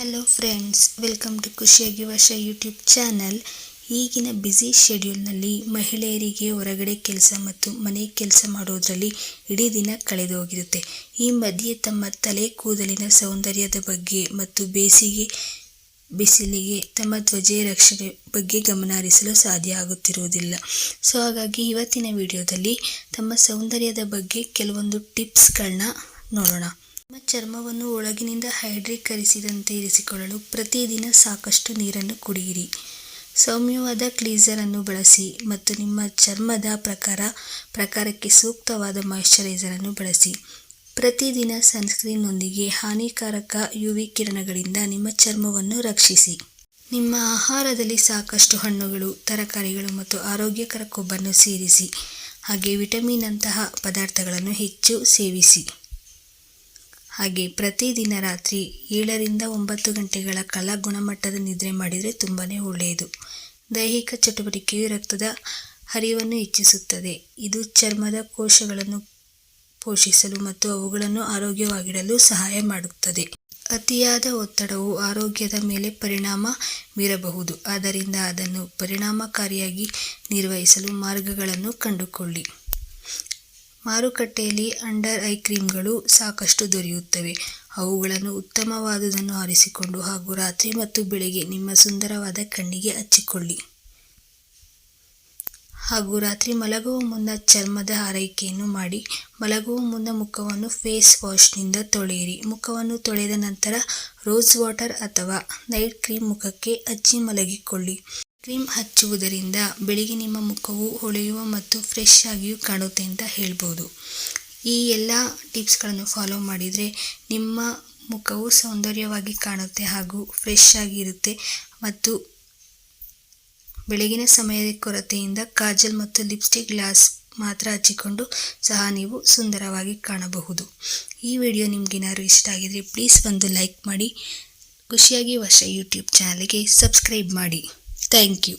Hello friends welcome to ಖುಷಿಯಾಗಿ ವರ್ಷ YouTube channel ಈಗಿನ ಬ್ಯುಸಿ ಶೆಡ್ಯೂಲ್ನಲ್ಲಿ ಮಹಿಳೆಯರಿಗೆ ಹೊರಗಡೆ ಕೆಲಸ ಮತ್ತು ಮನೆ ಕೆಲಸ ಮಾಡೋದರಲ್ಲಿ ಇಡೀ ದಿನ ಕಳೆದು ಹೋಗಿರುತ್ತೆ. ಈ ಮಧ್ಯೆ ತಮ್ಮ ತಲೆ ಕೂದಲಿನ ಸೌಂದರ್ಯದ ಬಗ್ಗೆ ಮತ್ತು ಬೇಸಿಗೆ ಬಿಸಿಲಿಗೆ ತಮ್ಮ ಧ್ವಜೆಯ ರಕ್ಷಣೆ ಬಗ್ಗೆ ಗಮನ ಹರಿಸಲು ಸಾಧ್ಯ ಆಗುತ್ತಿರುವುದಿಲ್ಲ. ಸೊ ಹಾಗಾಗಿ ಇವತ್ತಿನ ವಿಡಿಯೋದಲ್ಲಿ ತಮ್ಮ ಸೌಂದರ್ಯದ ಬಗ್ಗೆ ಕೆಲವೊಂದು ಟಿಪ್ಸ್ಗಳನ್ನ ನೋಡೋಣ. ನಿಮ್ಮ ಚರ್ಮವನ್ನು ಒಳಗಿನಿಂದ ಹೈಡ್ರೀಕರಿಸಿದಂತೆ ಇರಿಸಿಕೊಳ್ಳಲು ಪ್ರತಿದಿನ ಸಾಕಷ್ಟು ನೀರನ್ನು ಕುಡಿಯಿರಿ. ಸೌಮ್ಯವಾದ ಕ್ಲೀಸರ್ ಅನ್ನು ಬಳಸಿ ಮತ್ತು ನಿಮ್ಮ ಚರ್ಮದ ಪ್ರಕಾರ, ಪ್ರಕಾರಕ್ಕೆ ಸೂಕ್ತವಾದ ಮಾಯಿಶ್ಚರೈಸರ್ ಅನ್ನು ಬಳಸಿ. ಪ್ರತಿದಿನ ಸನ್ಸ್ಕ್ರೀನ್ನೊಂದಿಗೆ ಹಾನಿಕಾರಕ ಯುವಿ ಕಿರಣಗಳಿಂದ ನಿಮ್ಮ ಚರ್ಮವನ್ನು ರಕ್ಷಿಸಿ. ನಿಮ್ಮ ಆಹಾರದಲ್ಲಿ ಸಾಕಷ್ಟು ಹಣ್ಣುಗಳು, ತರಕಾರಿಗಳು ಮತ್ತು ಆರೋಗ್ಯಕರ ಕೊಬ್ಬನ್ನು ಸೇರಿಸಿ. ಹಾಗೆ ವಿಟಮಿನ್ ಅಂತಹ ಪದಾರ್ಥಗಳನ್ನು ಹೆಚ್ಚು ಸೇವಿಸಿ. ಹಾಗೆ ಪ್ರತಿದಿನ ರಾತ್ರಿ ಏಳರಿಂದ ಒಂಬತ್ತು ಗಂಟೆಗಳ ಕಾಲ ಗುಣಮಟ್ಟದ ನಿದ್ರೆ ಮಾಡಿದರೆ ತುಂಬಾ ಒಳ್ಳೆಯದು. ದೈಹಿಕ ಚಟುವಟಿಕೆಯು ರಕ್ತದ ಹರಿವನ್ನು ಹೆಚ್ಚಿಸುತ್ತದೆ. ಇದು ಚರ್ಮದ ಕೋಶಗಳನ್ನು ಪೋಷಿಸಲು ಮತ್ತು ಅವುಗಳನ್ನು ಆರೋಗ್ಯವಾಗಿಡಲು ಸಹಾಯ ಮಾಡುತ್ತದೆ. ಅತಿಯಾದ ಒತ್ತಡವು ಆರೋಗ್ಯದ ಮೇಲೆ ಪರಿಣಾಮ ಬೀರಬಹುದು. ಆದ್ದರಿಂದ ಅದನ್ನು ಪರಿಣಾಮಕಾರಿಯಾಗಿ ನಿರ್ವಹಿಸಲು ಮಾರ್ಗಗಳನ್ನು ಕಂಡುಕೊಳ್ಳಿ. ಮಾರುಕಟ್ಟೆಯಲ್ಲಿ ಅಂಡರ್ ಐ ಕ್ರೀಮ್ಗಳು ಸಾಕಷ್ಟು ದೊರೆಯುತ್ತವೆ. ಅವುಗಳನ್ನು ಉತ್ತಮವಾದುದನ್ನು ಆರಿಸಿಕೊಂಡು ಹಾಗೂ ರಾತ್ರಿ ಮತ್ತು ಬೆಳಿಗ್ಗೆ ನಿಮ್ಮ ಸುಂದರವಾದ ಕಣ್ಣಿಗೆ ಹಚ್ಚಿಕೊಳ್ಳಿ. ಹಾಗೂ ರಾತ್ರಿ ಮಲಗುವ ಮುನ್ನ ಚರ್ಮದ ಆರೈಕೆಯನ್ನು ಮಾಡಿ, ಮಲಗುವ ಮುನ್ನ ಮುಖವನ್ನು ಫೇಸ್ ವಾಶ್ನಿಂದ ತೊಳೆಯಿರಿ. ಮುಖವನ್ನು ತೊಳೆದ ನಂತರ ರೋಸ್ ವಾಟರ್ ಅಥವಾ ನೈಟ್ ಕ್ರೀಮ್ ಮುಖಕ್ಕೆ ಹಚ್ಚಿ ಮಲಗಿಕೊಳ್ಳಿ. ಕ್ರೀಮ್ ಹಚ್ಚುವುದರಿಂದ ಬೆಳಿಗ್ಗೆ ನಿಮ್ಮ ಮುಖವು ಹೊಳೆಯುವ ಮತ್ತು ಫ್ರೆಶ್ ಆಗಿಯೂ ಕಾಣುತ್ತೆ ಅಂತ ಹೇಳ್ಬೋದು. ಈ ಎಲ್ಲ ಟಿಪ್ಸ್ಗಳನ್ನು ಫಾಲೋ ಮಾಡಿದರೆ ನಿಮ್ಮ ಮುಖವು ಸೌಂದರ್ಯವಾಗಿ ಕಾಣುತ್ತೆ ಹಾಗೂ ಫ್ರೆಶ್ ಆಗಿರುತ್ತೆ ಮತ್ತು ಬೆಳಗಿನ ಸಮಯದ ಕೊರತೆಯಿಂದ ಕಾಜಲ್ ಮತ್ತು ಲಿಪ್ಸ್ಟಿಕ್ ಗ್ಲಾಸ್ ಮಾತ್ರ ಹಚ್ಚಿಕೊಂಡು ಸಹ ನೀವು ಸುಂದರವಾಗಿ ಕಾಣಬಹುದು. ಈ ವಿಡಿಯೋ ನಿಮಗೇನಾದ್ರು ಇಷ್ಟ ಆಗಿದರೆ ಪ್ಲೀಸ್ ಒಂದು ಲೈಕ್ ಮಾಡಿ. ಖುಷಿಯಾಗಿ ವರ್ಷ ಯೂಟ್ಯೂಬ್ ಚಾನಲ್ಗೆ ಸಬ್ಸ್ಕ್ರೈಬ್ ಮಾಡಿ. Thank you.